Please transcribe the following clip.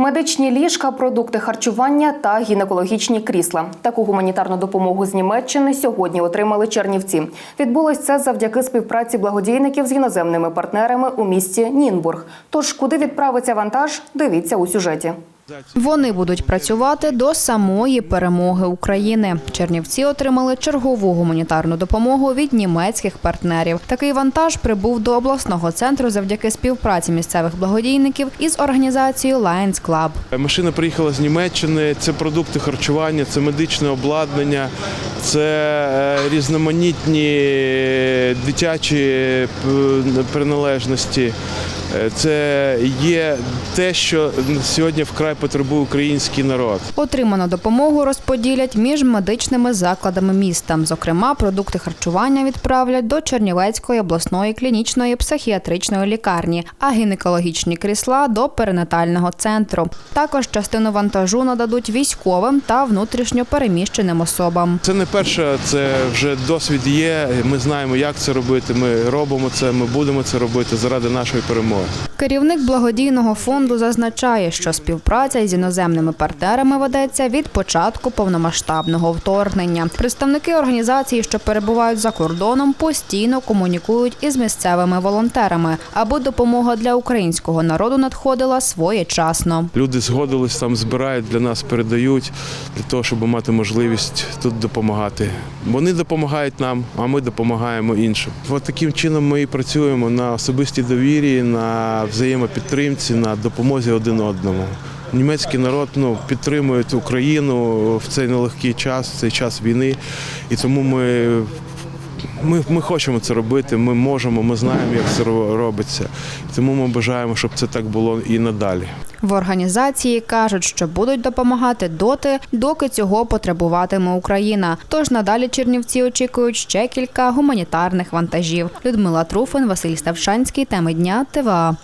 Медичні ліжка, продукти харчування та гінекологічні крісла. Таку гуманітарну допомогу з Німеччини сьогодні отримали Чернівці. Відбулось це завдяки співпраці благодійників з іноземними партнерами у місті Нінбург. Тож, куди відправиться вантаж, дивіться у сюжеті. Вони будуть працювати до самої перемоги України. Чернівці отримали чергову гуманітарну допомогу від німецьких партнерів. Такий вантаж прибув до обласного центру завдяки співпраці місцевих благодійників із організацією Lions Club. Машина приїхала з Німеччини. Це продукти харчування, це медичне обладнання, це е, різноманітні дитячі е, приналежності. Е, Це є те, що сьогодні вкрай потребує український народ. Отриману допомогу розподілять між медичними закладами міста. Зокрема, продукти харчування відправлять до Чернівецької обласної клінічної психіатричної лікарні, а гінекологічні крісла до перинатального центру. Також частину вантажу нададуть військовим та внутрішньо переміщеним особам. Це не перше, це вже досвід є. Ми знаємо, як це робити. Ми робимо це, ми будемо це робити заради нашої перемоги. Керівник благодійного фонду зазначає, що співпраця із іноземними партнерами ведеться від початку повномасштабного вторгнення. Представники організації, що перебувають за кордоном, постійно комунікують із місцевими волонтерами, аби допомога для українського народу надходила своєчасно. Люди згодились там, збирають для нас, передають для того, щоб мати можливість тут допомагати. Вони допомагають нам, а ми допомагаємо іншим. От таким чином ми і працюємо на особистій довірі, на взаємопідтримці, на допомозі один одному. Німецький народ ну, підтримує Україну в цей нелегкий час, в цей час війни. І тому ми, ми, ми хочемо це робити, ми можемо, ми знаємо, як це робиться. Тому ми бажаємо, щоб це так було і надалі. В організації кажуть, що будуть допомагати доти, доки цього потребуватиме Україна. Тож надалі Чернівці очікують ще кілька гуманітарних вантажів. Людмила Труфин, Василь Ставшанський. Теми дня ТВА.